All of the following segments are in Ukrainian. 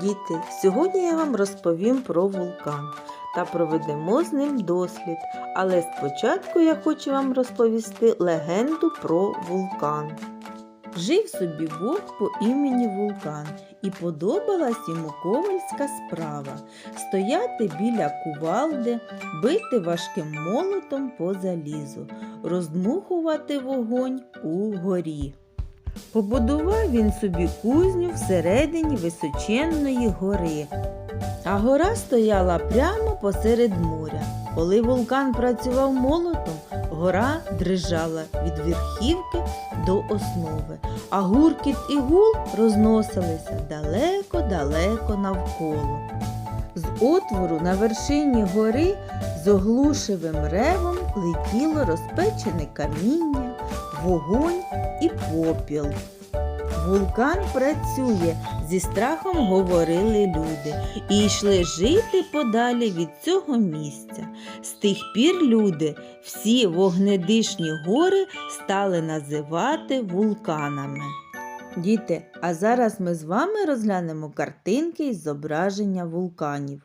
Діти, сьогодні я вам розповім про вулкан та проведемо з ним дослід. Але спочатку я хочу вам розповісти легенду про вулкан. Жив собі Бог по імені Вулкан, і подобалась йому ковальська справа стояти біля кувалди, бити важким молотом по залізу, роздмухувати вогонь у горі. Побудував він собі кузню всередині височенної гори. А гора стояла прямо посеред моря. Коли вулкан працював молотом, гора дрижала від верхівки до основи, а гуркіт і гул розносилися далеко-далеко навколо. З отвору на вершині гори з оглушивим ревом летіло розпечене каміння, вогонь і попіл. Вулкан працює, зі страхом говорили люди, і йшли жити подалі від цього місця. З тих пір люди всі вогнедишні гори стали називати вулканами. Діти, а зараз ми з вами розглянемо картинки із зображення вулканів.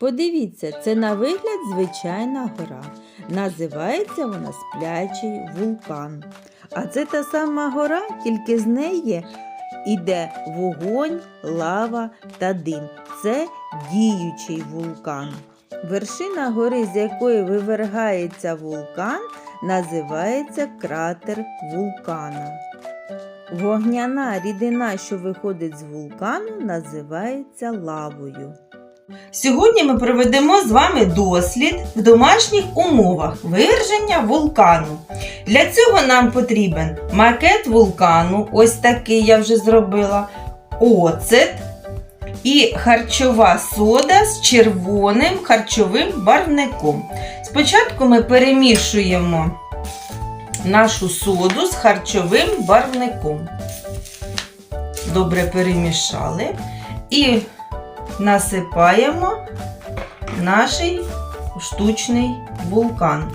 Подивіться, це на вигляд звичайна гора. Називається вона сплячий вулкан. А це та сама гора, тільки з неї іде вогонь, лава та дим. Це діючий вулкан. Вершина гори, з якої вивергається вулкан, називається кратер вулкана. Вогняна рідина, що виходить з вулкану, називається лавою. Сьогодні ми проведемо з вами дослід в домашніх умовах виверження вулкану. Для цього нам потрібен макет вулкану, ось такий я вже зробила, оцет і харчова сода з червоним харчовим барвником. Спочатку ми перемішуємо нашу соду з харчовим барвником. Добре перемішали. І насипаємо наш штучний вулкан.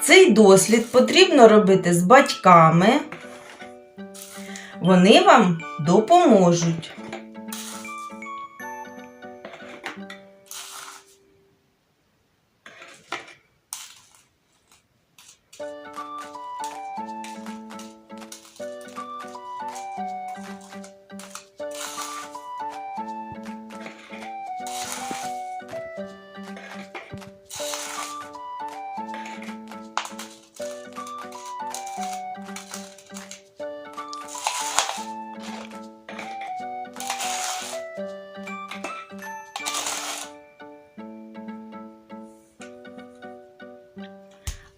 Цей дослід потрібно робити з батьками. Вони вам допоможуть.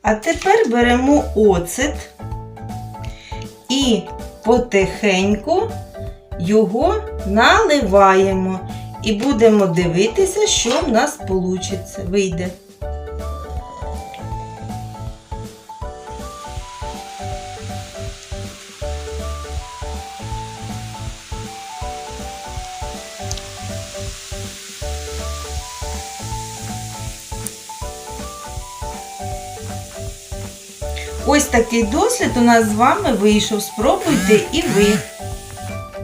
А тепер беремо оцет і потихеньку його наливаємо і будемо дивитися, що в нас вийде. Ось такий дослід у нас з вами вийшов. Спробуйте і ви.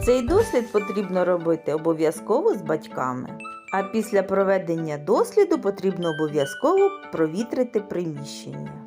Цей дослід потрібно робити обов'язково з батьками. А після проведення досліду потрібно обов'язково провітрити приміщення.